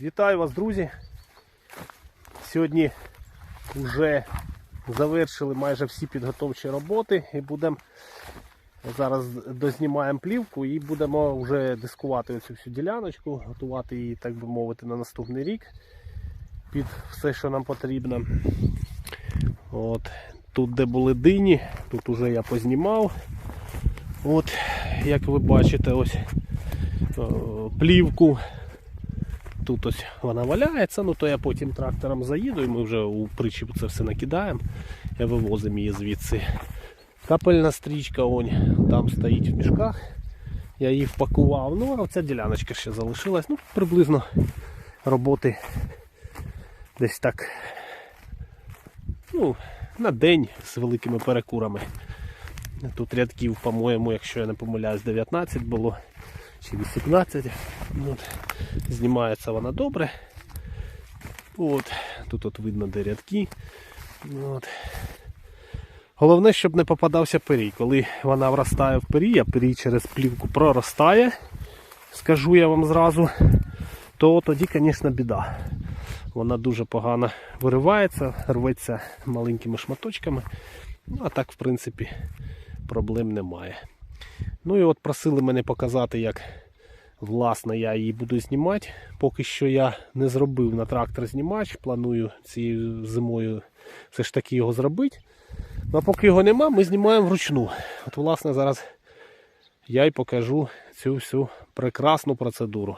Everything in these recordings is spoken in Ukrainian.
Вітаю вас, друзі. Сьогодні вже завершили майже всі підготовчі роботи і будемо зараз дознімаємо плівку і будемо вже дискувати оцю всю діляночку, готувати її, так би мовити, на наступний рік під все, що нам потрібно. От. Тут, де були дині, тут уже я познімав. От, як ви бачите, ось о, плівку. Тут ось вона валяється, ну то я потім трактором заїду і ми вже у причіп це все накидаємо. Я вивозимо її звідси. Капельна стрічка, онь, там стоїть в мішках. Я її впакував. Ну, а ця діляночка ще залишилась. Ну, приблизно роботи десь так. Ну, на день з великими перекурами. Тут рядків, по-моєму, якщо я не помиляюсь, 19 було чи 18. От. Знімається вона добре. От. Тут от видно де рядки. От. Головне, щоб не попадався пирій. Коли вона вростає в пирій, а пирій через плівку проростає, скажу я вам зразу, то тоді, звісно, біда. Вона дуже погано виривається, рветься маленькими шматочками. Ну, а так, в принципі, проблем немає. Ну і от просили мене показати, як власне я її буду знімати. Поки що я не зробив на трактор знімач. Планую цією зимою все ж таки його зробити. Ну, а поки його нема, ми знімаємо вручну. От, власне, зараз я й покажу цю всю прекрасну процедуру.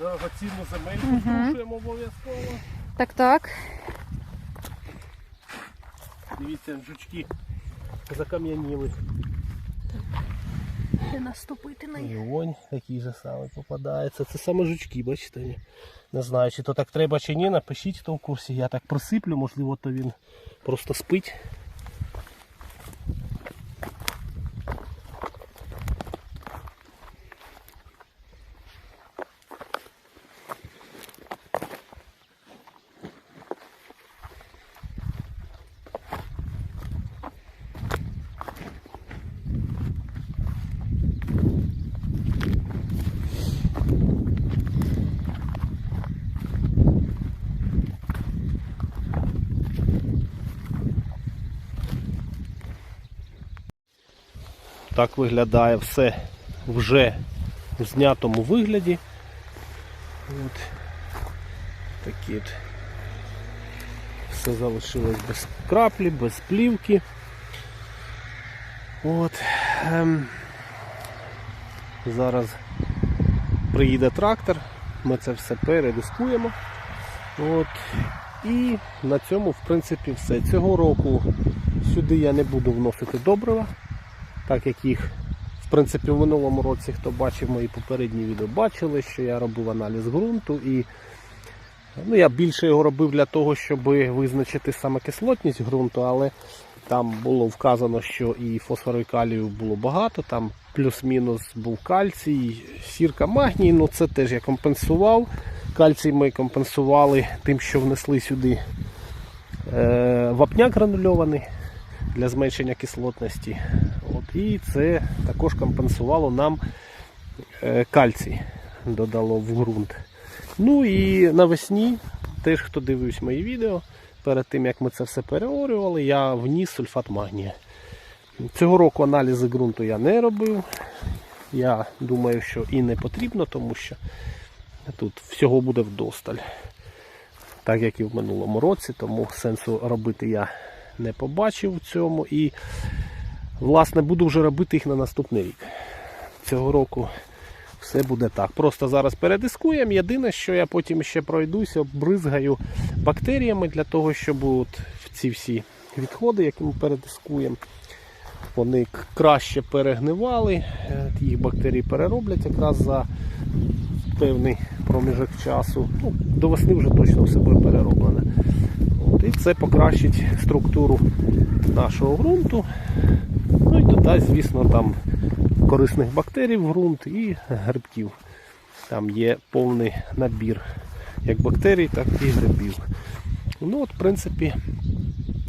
Дорогоцінну земельку зрушуємо обов'язково. Так, так. Дивіться, жучки закам'яніли. Не наступити на І вонь такий же самий попадається. Це саме жучки, бачите? Не знаю, чи то так треба, чи ні. Напишіть, хто в курсі. Я так просиплю, можливо, то він просто спить. Так виглядає все вже в знятому вигляді. От. Такі от. Все залишилось без краплі, без плівки. От. Ем. Зараз приїде трактор, ми це все передискуємо. От. І на цьому, в принципі, все. Цього року сюди я не буду вносити добрива так як їх, в принципі, в минулому році, хто бачив мої попередні відео, бачили, що я робив аналіз ґрунту і ну, я більше його робив для того, щоб визначити саме кислотність ґрунту, але Там було вказано, що і фосфору і калію було багато, там плюс-мінус був кальцій, сірка магній, ну це теж я компенсував. Кальцій ми компенсували тим, що внесли сюди е, вапняк гранульований для зменшення кислотності. От, і це також компенсувало нам е, кальцій, додало в ґрунт. Ну і навесні, теж хто дивився мої відео, перед тим як ми це все переорювали, я вніс сульфат магнія. Цього року аналізи ґрунту я не робив. Я думаю, що і не потрібно, тому що тут всього буде вдосталь. Так як і в минулому році, тому сенсу робити я не побачив в цьому. І, власне, буду вже робити їх на наступний рік. Цього року все буде так. Просто зараз передискуємо. Єдине, що я потім ще пройдуся, обризгаю бактеріями для того, щоб от ці всі відходи, які ми передискуємо, вони краще перегнивали. Е, Їх бактерії перероблять якраз за певний проміжок часу. Ну, до весни вже точно все буде перероблене. От, і це покращить структуру нашого ґрунту. Додасть, звісно, там корисних бактерій в ґрунт і грибків. Там є повний набір як бактерій, так і грибів. Ну от, в принципі,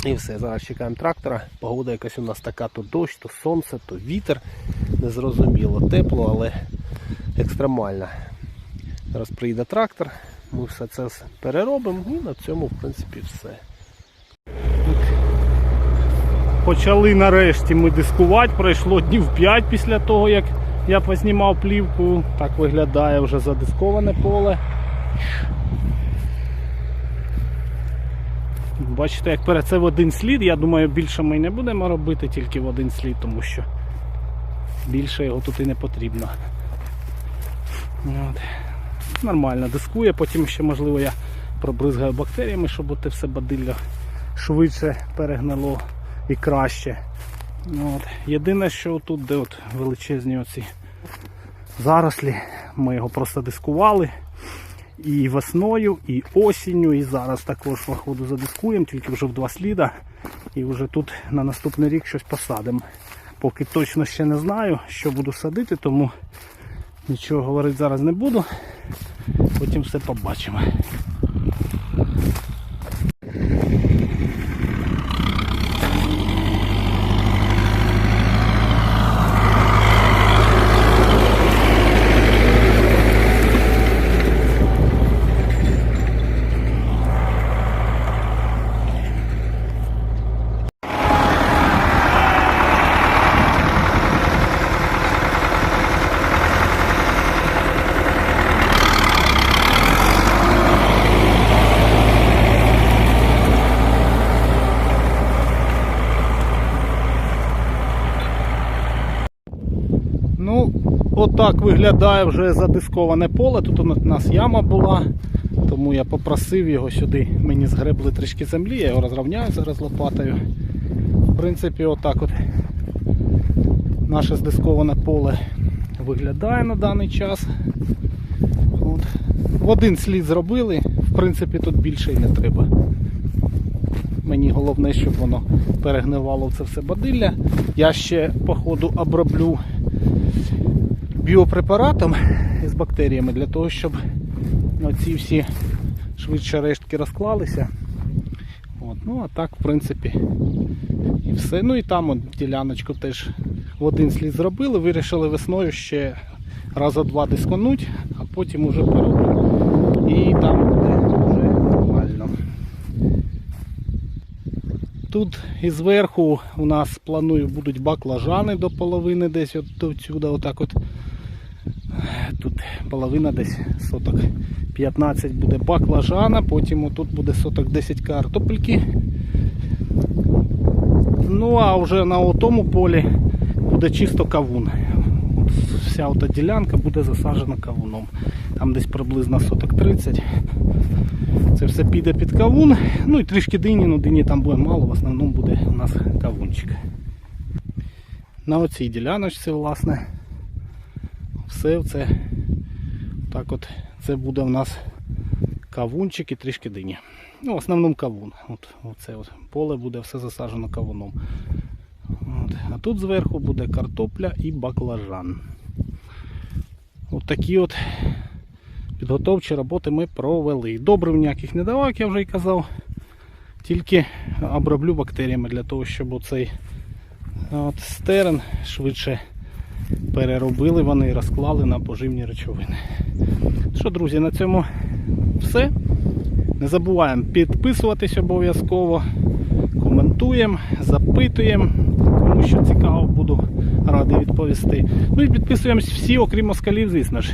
і все. Зараз чекаємо трактора. Погода якась у нас така, то дощ, то сонце, то вітер. Незрозуміло, тепло, але екстремальна. Зараз приїде трактор, ми все це переробимо і на цьому, в принципі, все. Почали нарешті ми дискувати. Пройшло днів 5 після того, як я познімав плівку. Так виглядає вже задисковане поле. Бачите, як перед це в один слід. Я думаю, більше ми не будемо робити, тільки в один слід, тому що більше його тут і не потрібно. От. Нормально дискує, потім ще можливо я пробризгаю бактеріями, щоб те все бадилля швидше перегнало і краще. Ну, От. Єдине, що тут, де от величезні оці зарослі, ми його просто дискували і весною, і осінню, і зараз також походу задискуємо, тільки вже в два сліда. І вже тут на наступний рік щось посадимо. Поки точно ще не знаю, що буду садити, тому нічого говорити зараз не буду. Потім все побачимо. Ну, отак виглядає вже задисковане поле. Тут у нас яма була, тому я попросив його сюди. Мені згребли трішки землі, я його розрівняю зараз лопатою. В принципі, отак от наше здисковане поле виглядає на даний час. От. В один слід зробили, в принципі, тут більше і не треба. Мені головне, щоб воно перегнивало це все бадилля. Я ще по ходу оброблю біопрепаратом із бактеріями для того, щоб оці всі швидше рештки розклалися. От, ну а так, в принципі, і все. Ну і там от діляночку теж в один слід зробили, вирішили весною ще раза два дисконуть, а потім уже переробимо. І там буде вже нормально. Тут і зверху у нас планую будуть баклажани до половини десь от до сюди, отак от. Тут половина десь соток 15 буде баклажана, потім отут буде соток 10 картопельки. Ну а вже на тому полі буде чисто кавун. Вся ота ділянка буде засаджена кавуном. Там десь приблизно соток 30. Це все піде під кавун. Ну і трішки дині, ну дині там буде мало, в основному буде у нас кавунчик. На оцій діляночці, власне, все це так от це буде у нас кавунчик і трішки дині. Ну, в основному кавун. От, оце от поле буде все засаджено кавуном. От. А тут зверху буде картопля і баклажан. От такі от підготовчі роботи ми провели. Добрив ніяких не давав, як я вже й казав. Тільки оброблю бактеріями для того, щоб оцей от, стерен швидше переробили вони і розклали на поживні речовини. Що, друзі, на цьому все. Не забуваємо підписуватись обов'язково, коментуємо, запитуємо. Кому що цікаво, буду радий відповісти. Ну і підписуємось всі, окрім москалів, звісно ж.